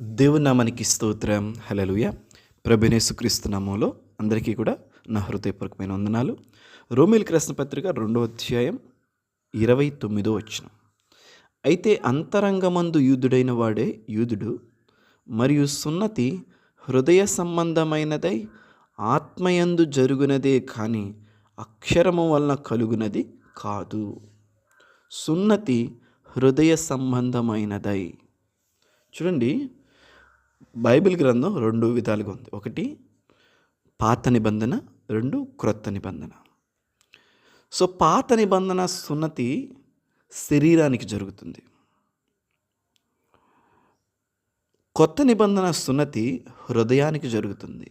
దేవుని నామానికి స్తోత్రం హలలుయ ప్రభునేసుక్రీస్తు నామంలో అందరికీ కూడా నా హృదయపూర్వకమైన వందనాలు. రోమిల్ రాసిన పత్రిక రెండో అధ్యాయం ఇరవై తొమ్మిదో వచ్చిన అయితే అంతరంగమందు యూదుడైన వాడే యూదుడు మరియు సున్నతి హృదయ సంబంధమైనదై ఆత్మయందు జరుగునదే కానీ అక్షరము వలన కలుగునది కాదు. సున్నతి హృదయ సంబంధమైనదై. చూడండి బైబిల్ గ్రంథం రెండు విధాలుగా ఉంది. ఒకటి పాత నిబంధన. రెండు క్రొత్త నిబంధన. సో పాత నిబంధన సున్నతి శరీరానికి జరుగుతుంది. కొత్త నిబంధన సున్నతి హృదయానికి జరుగుతుంది.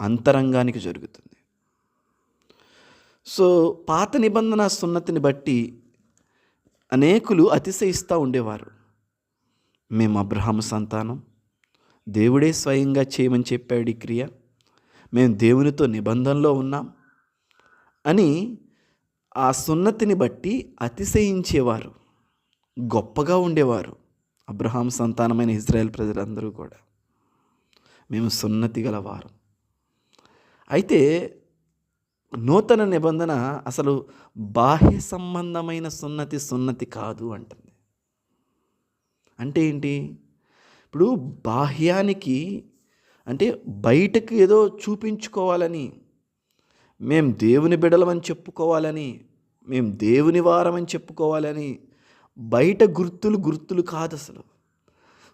అంతరంగానికి జరుగుతుంది. సో పాత నిబంధన సున్నతిని బట్టి అనేకులు అతిశయిస్తూ ఉండేవారు. మేము అబ్రహాము సంతానం దేవుడే స్వయంగా చేయమని చెప్పాడు ఈ క్రియ. మేము దేవునితో నిబంధనలో ఉన్నాం అని ఆ సున్నతిని బట్టి అతిశయించేవారు గొప్పగా ఉండేవారు అబ్రహాం సంతానమైన ఇజ్రాయెల్ ప్రజలందరూ కూడా. మేము సున్నతి గలవారు. అయితే నూతన నిబంధన అసలు బాహ్య సంబంధమైన సున్నతి సున్నతి కాదు అంటుంది. అంటే ఏంటి? ఇప్పుడు బాహ్యానికి అంటే బయటకు ఏదో చూపించుకోవాలని మేం దేవుని బిడలమని చెప్పుకోవాలని మేం దేవుని వారమని చెప్పుకోవాలని బయట గుర్తులు గుర్తులు కాదు అసలు.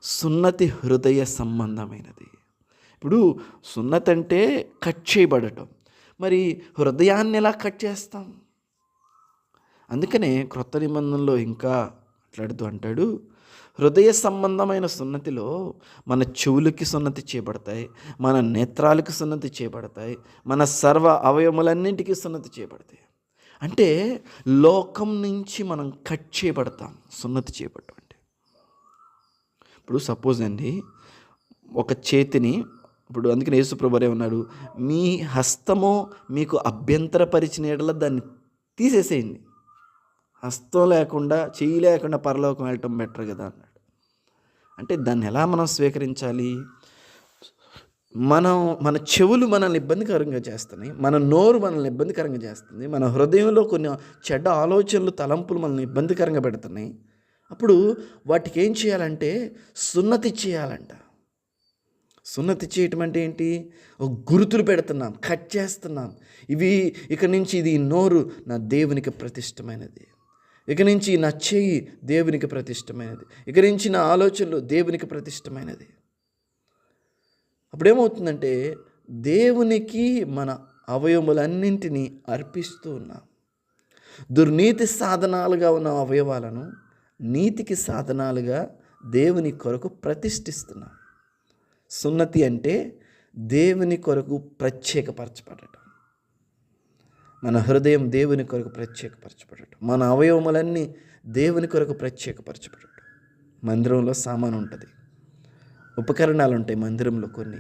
సున్నతి హృదయ సంబంధమైనది. ఇప్పుడు సున్నతి అంటే కట్ చేయబడటం. మరి హృదయాన్ని ఎలా కట్ చేస్తాం? అందుకనే క్రొత్త నిబంధనలో ఇంకా మాట్లాడుతూ అంటాడు హృదయ సంబంధమైన సున్నతిలో మన చెవులకి సున్నతి చేయబడతాయి మన నేత్రాలకు సున్నతి చేయబడతాయి మన సర్వ అవయములన్నింటికీ సున్నతి చేయబడతాయి అంటే లోకం నుంచి మనం కట్ చేయబడతాం సున్నతి చేయబడటం అంటే ఇప్పుడు సపోజ్ అండి ఒక చేతిని ఇప్పుడు అందుకని యేసుప్రభరే ఉన్నాడు మీ హస్తము మీకు అభ్యంతరపరిచిన ఎడల దాన్ని తీసేసేయండి. హస్తం లేకుండా చెయ్యి లేకుండా పరలోకం వెళ్ళటం బెటర్ కదా అన్నాడు. అంటే దాన్ని ఎలా మనం స్వీకరించాలి? మనం మన చెవులు మనల్ని ఇబ్బందికరంగా చేస్తున్నాయి మన నోరు మనల్ని ఇబ్బందికరంగా చేస్తుంది మన హృదయంలో కొన్ని చెడ్డ ఆలోచనలు తలంపులు మనల్ని ఇబ్బందికరంగా పెడుతున్నాయి. అప్పుడు వాటికి ఏం చేయాలంటే సున్నతి చేయాలంట. సున్నతి చేయటం అంటే ఏంటి? ఒక గుర్తులు పెడుతున్నాం కట్ చేస్తున్నాం. ఇవి ఇక నుంచి ఇది నోరు నా దేవునికి ప్రతిష్టమైనది. ఇక నుంచి నా చేయి దేవునికి ప్రతిష్టమైనది. ఇక నుంచి నా ఆలోచనలు దేవునికి ప్రతిష్టమైనది. అప్పుడేమవుతుందంటే దేవునికి మన అవయవములన్నింటినీ అర్పిస్తూ ఉన్నాం. దుర్నీతి సాధనాలుగా ఉన్న అవయవాలను నీతికి సాధనాలుగా దేవుని కొరకు ప్రతిష్ఠిస్తున్నాం. సున్నతి అంటే దేవుని కొరకు ప్రత్యేకపరచబడటం. మన హృదయం దేవుని కొరకు ప్రత్యేకపరచబడటం మన అవయవములన్నీ దేవుని కొరకు ప్రత్యేకపరచబడటం మందిరంలో సామాను ఉంటుంది. ఉపకరణాలు ఉంటాయి మందిరంలో కొన్ని.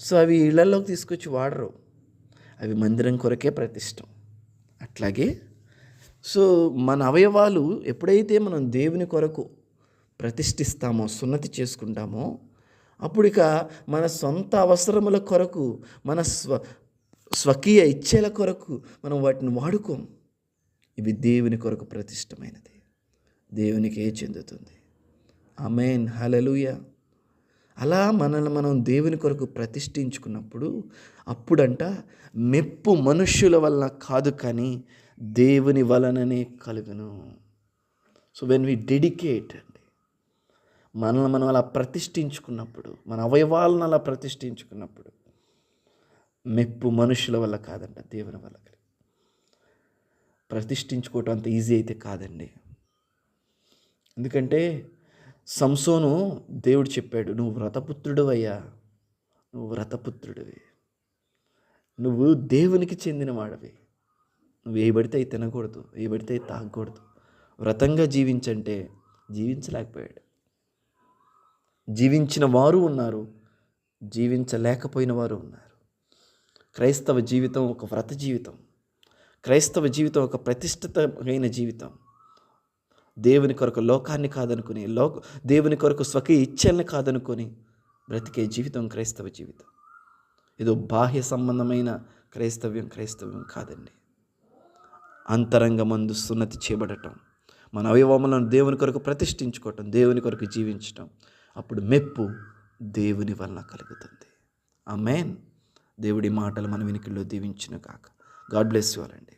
సో అవి ఇళ్ళలోకి తీసుకొచ్చి వాడరు. అవి మందిరం కొరకే ప్రతిష్టం. అట్లాగే సో మన అవయవాలు ఎప్పుడైతే మనం దేవుని కొరకు ప్రతిష్ఠిస్తామో సున్నతి చేసుకుంటామో అప్పుడు ఇక మన సొంత అవసరముల కొరకు మన స్వ స్వకీయ ఇచ్చేల కొరకు మనం వాటిని వాడుకోం. ఇవి దేవుని కొరకు ప్రతిష్టమైనది. దేవునికి ఏ చెందుతుంది. అమెన్ హలలుయ అలా మనల్ని మనం దేవుని కొరకు ప్రతిష్ఠించుకున్నప్పుడు అప్పుడంట మెప్పు మనుష్యుల వలన కాదు కానీ దేవుని వలననే కలుగును. సో వెన్ వి డెడికేట్ అండి మనల్ని మనం అలా ప్రతిష్ఠించుకున్నప్పుడు మన అవయవాలను అలా ప్రతిష్ఠించుకున్నప్పుడు మెప్పు మనుషుల వల్ల కాదంట దేవుని వల్ల ప్రతిష్ఠించుకోవటం అంత ఈజీ అయితే కాదండి. ఎందుకంటే సంసోను దేవుడు చెప్పాడు నువ్వు వ్రతపుత్రుడు అయ్యా నువ్వు వ్రతపుత్రుడివి. నువ్వు దేవునికి చెందిన వాడివి నువ్వు ఏ పడితే అవి తినకూడదు ఏ పడితే అవి తాగకూడదు. వ్రతంగా జీవించంటే జీవించలేకపోయాడు. జీవించిన వారు ఉన్నారు జీవించలేకపోయిన వారు ఉన్నారు. క్రైస్తవ జీవితం ఒక వ్రత జీవితం. క్రైస్తవ జీవితం ఒక ప్రతిష్ఠితమైన జీవితం. దేవుని కొరకు లోకాన్ని కాదనుకుని లోక దేవుని కొరకు స్వకీయ ఇచ్చల్ని కాదనుకొని బ్రతికే జీవితం క్రైస్తవ జీవితం. ఏదో బాహ్య సంబంధమైన క్రైస్తవ్యం క్రైస్తవ్యం కాదండి. అంతరంగమందు సున్నతి చేయబడటం మన అవయవములను దేవుని కొరకు ప్రతిష్ఠించుకోవటం దేవుని కొరకు జీవించటం అప్పుడు మెప్పు దేవుని వలన కలుగుతుంది. ఆ మెయిన్ దేవుడి మాటలు మన వినికిల్లో దీవించిన కాక గాడ్ బ్లెస్ యు అండి.